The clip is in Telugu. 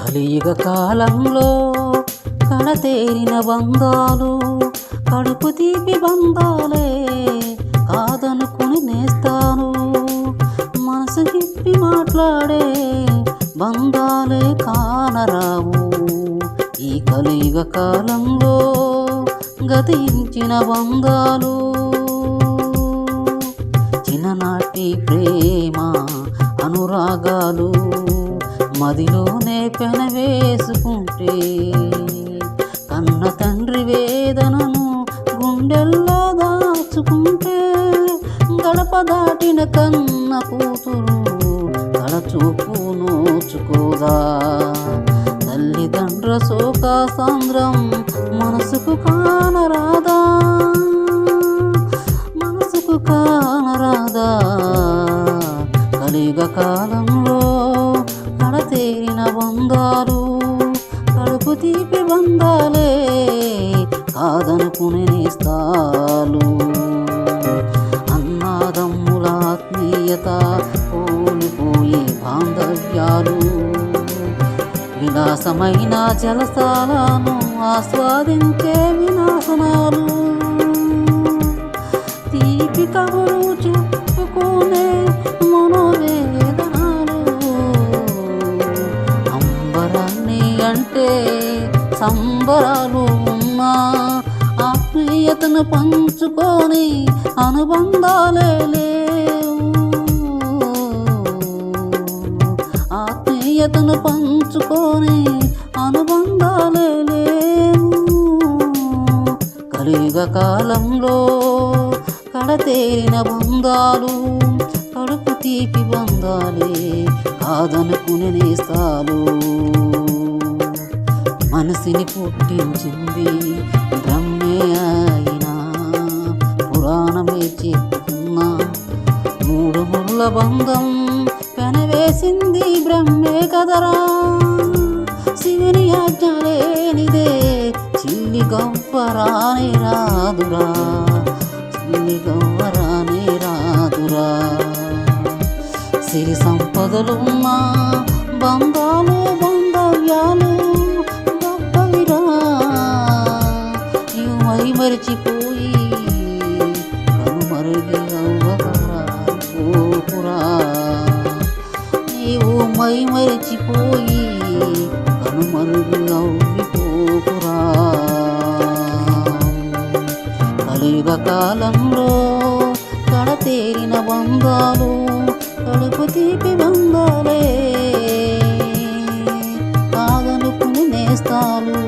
కలియుగ కాలంలో కడతేరిన బంధాలు కడుపు తీపి బంధాలే కాదనుకుని నేస్తాను. మనసు తిప్పి మాట్లాడే బంధాలే కానరావు. ఈ కలియుగ కాలంలో గతించిన బంధాలు. చిన్ననాటి ప్రేమ అనురాగాలు మదిలోనే పెనవేసుకుంటే కన్న తండ్రి వేదనను గుండెల్లో దాచుకుంటే గడప దాటిన కన్న కూతురు కళచూపు నోచుకోదా. తల్లిదండ్ర శోక సాంద్రం మనసుకు కానరాదా. బంధాలే కాదనుకునే నేస్తాలు అన్నాదమ్ముల ఆత్మీయత కోల్పోయే బాంధవ్యాలు. విలాసమైన జలసాలను ఆస్వాదించే వినాశనాలు. తీపి కబురు అంటే సంబరాలు ఉన్నా ఆత్మీయతను పంచుకొని అనుబంధాలే లేవు. ఆత్మీయతను పంచుకొని అనుబంధాలే లేవు. కలియుగ కాలంలో కడతేరిన బంధాలు కడుపు తీపి బంధాలే కాదనుకుని నేస్తాలు. శక్తిని పుట్టించింది. బ్రహ్మే అయినా పురాణమే చెప్తున్నా. మూడు ముళ్ళ బంధం పెనవేసింది బ్రహ్మే కదరా. శివుని ఆజ్ఞ లేనిదే చిల్లి గవ్వరానే రాదురా. చిల్లి గవ్వరానే రాదురా. సిరి సంపదలున్నా బంధాలు మరిచిపోయి కనుమరుగి అవ్వకరా నీవు మై మరిచిపోయి కనుమరుగి అవ్విపోకురా కలియుగ కాలంలో కడతేరిన బంధాలు కడుపు తీపి బంధాలే కాదనుకుని నేస్తాలు